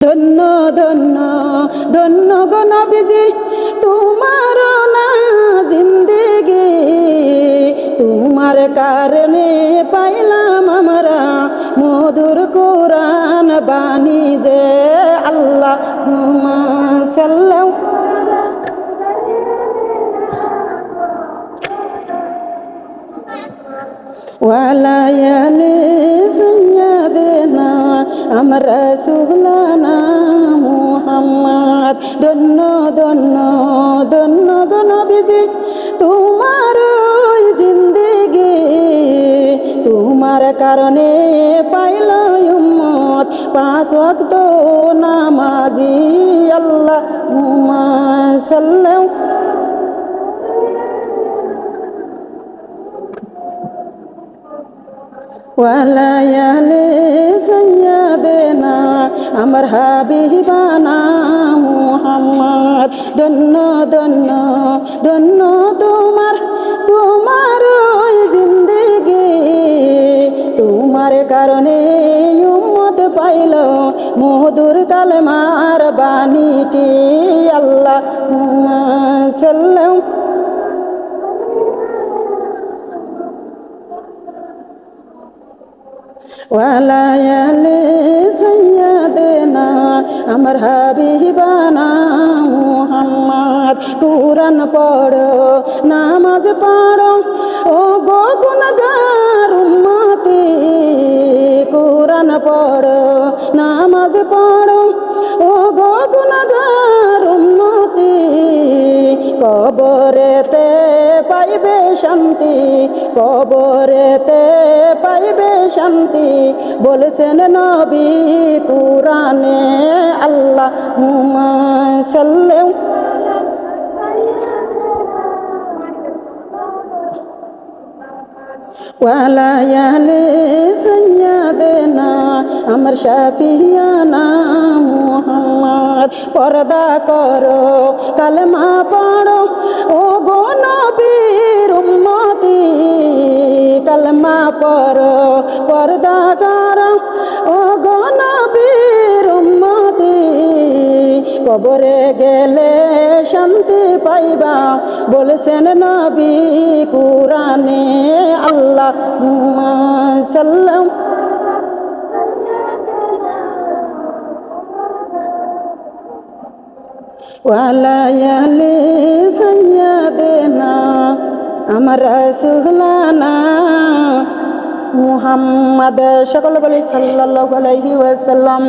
ধন্য ধন্য ধন্য গণবিজি তোমার না জিন্দেগি, তোমার কারণে পাইলাম আমরা মধুর কোরআন বাণী যে আল্লাহ সাল্লাম। ওয়ালায়ালে আমরা সুহলানা মুহাম্মদ। ধন্য ধন্য ধন্য গণবিজি তোমার ওই তোমার কারণে পাইল উম্মত। পাঁচ ওয়াক্ত নামাজি আল্লাহ সাল্লাম। ওয়ালায়ালে সৈয়দনা আমার হাবিবানা মুহাম্মদ। ধন্য ধন্য ধন্য তোমার তোমার ওই জিন্দেগি। তোমার কারণে উম্মত পাইল মধুর কালেমার বাণীটি আল্লাহ ওয়ালায়ালে সৈয়াদেনা আমার হাবিবানা মুহাম্মদ। কুরআন পড়ো, নামাজ পড়ো, ও গো গুনগার উম্মতি। কুরআন পড়ো, নামাজ পড়ো। শান্তি, কবরেতে পাইবে শান্তি। বলেছেন নবী কুরানে আল্লাহ সাল্লাম ওয়ালায়ালে সৈয়দনা আমার শাফিয়ানা মুহাম্মদ, পর্দা করো, কালমা পর্দা করো ও গো নবীর উম্মতি, কবরে গেলে শান্তি পাইবা, বলেছেন নবী কুরানে আল্লাহ সাল্লাম। ওয়ালায়ালে সৈয়দনা আমার রসুলানা মুহাম্মদ সকল বলি সাল্লাল্লাহু আলাইহি ওয়াসাল্লাম।